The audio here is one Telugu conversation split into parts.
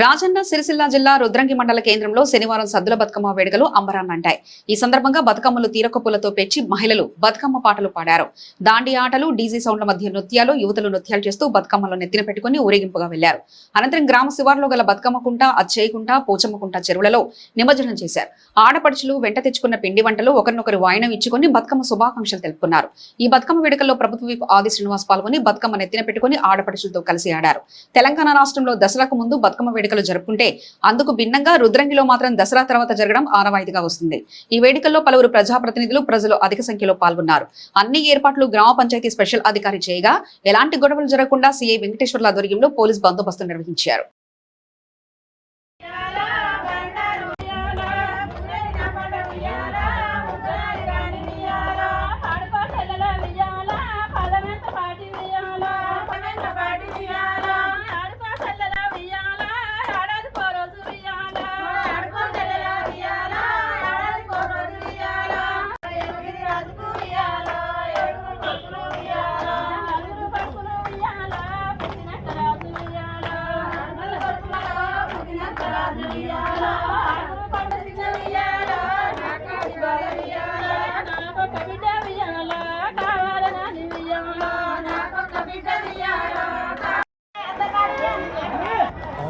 రాజన్న సిరిసిల్ల జిల్లా రుద్రంగి మండల కేంద్రంలో శనివారం సద్దుల బతుకమ్మ వేడుకలు అంబరాన్నంటాయి. ఈ సందర్భంగా బతుకమ్మలు తీరకపులతో పెంచి మహిళలు బతుకమ్మ పాటలు పాడారు. దాండి ఆటలు డీజీ సౌండ్ల మధ్య నృత్యాలు యువతలు నృత్యాలు చేస్తూ బతుకమ్మలో నెత్తిన పెట్టుకుని ఊరేగింపుగా వెళ్ళారు అనంతరం గ్రామ శివార్లో గల బతుకమ్మ కుంట అచ్చేయకుంట పోచమ్మ కుంట చెరువులలో నిమజ్జనం చేశారు. ఆడపడుచులు వెంట తెచ్చుకున్న పిండి వంటలు ఒకరినొకరు వాయనం ఇచ్చుకుని బతుకమ్మ శుభాకాంక్షలు తెలుపుకున్నారు. ఈ బతుకమ్మ వేడుకల్లో ప్రభుత్వ విప్ ఆది శ్రీనివాస్ పాల్గొని బతుకమ్మ నెత్తిన పెట్టుకుని ఆడపడుచులతో కలిసి ఆడారు. తెలంగాణ రాష్ట్రంలో దసరాకు ముందు బతుకమ్మ వేడుకలు జరుపుకుంటే అందుకు భిన్నంగా రుద్రంగిలో మాత్రం దసరా తర్వాత జరగడం ఆనవాయితీగా వస్తుంది. ఈ వేడుకల్లో పలువురు ప్రజాప్రతినిధులు ప్రజలు అధిక సంఖ్యలో పాల్గొన్నారు. అన్ని ఏర్పాట్లు గ్రామ పంచాయతీ స్పెషల్ అధికారి చేయగా ఎలాంటి గొడవలు జరగకుండా సీఐ వెంకటేశ్వర్ల ఆధ్వర్యంలో పోలీస్ బందోబస్తు నిర్వహించారు.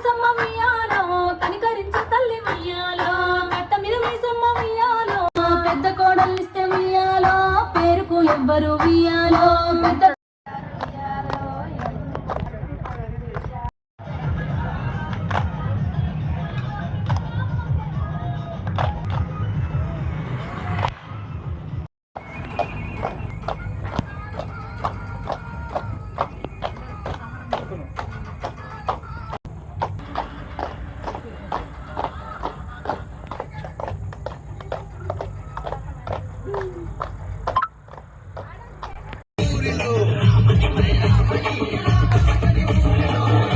怎么没有？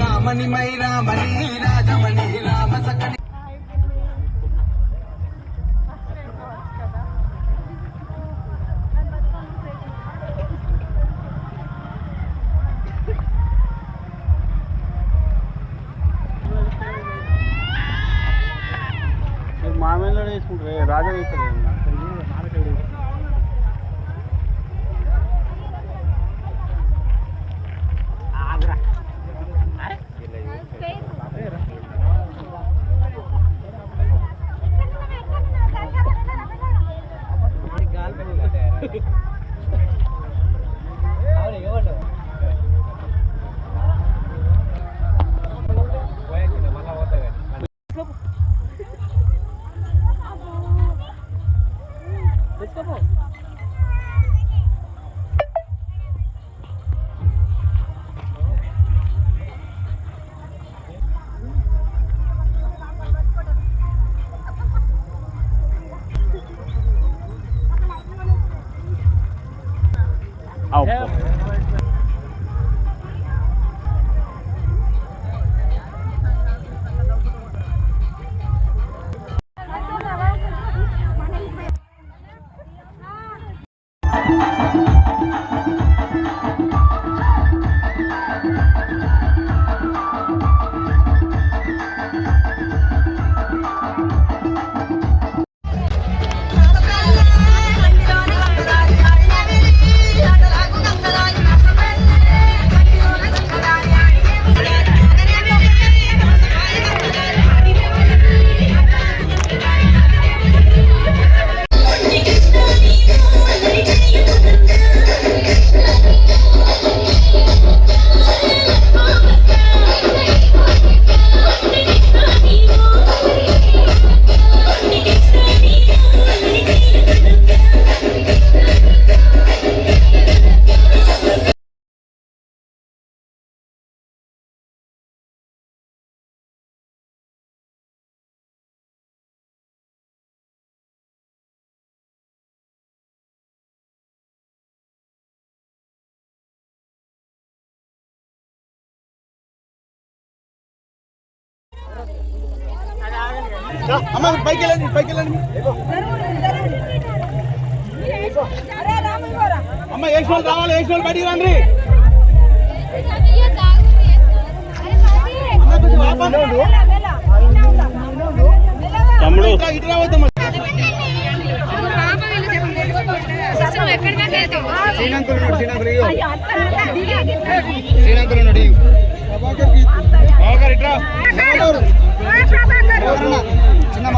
రామని మై రామని రాజమణి రామ సకని మామూలు వేసుకుంటారు. రాజా వేస్తారు helpful. అమ్మ పైకి వెళ్ళండి పైకి వెళ్ళండి. అమ్మ వాళ్ళు రావాలి వాళ్ళు బయటికి రండి. తమ్ముడు. ఇటు రావద్దమ్మా శ్రీలంకలు శ్రీలంకలు. శ్రీలంకలు చిన్న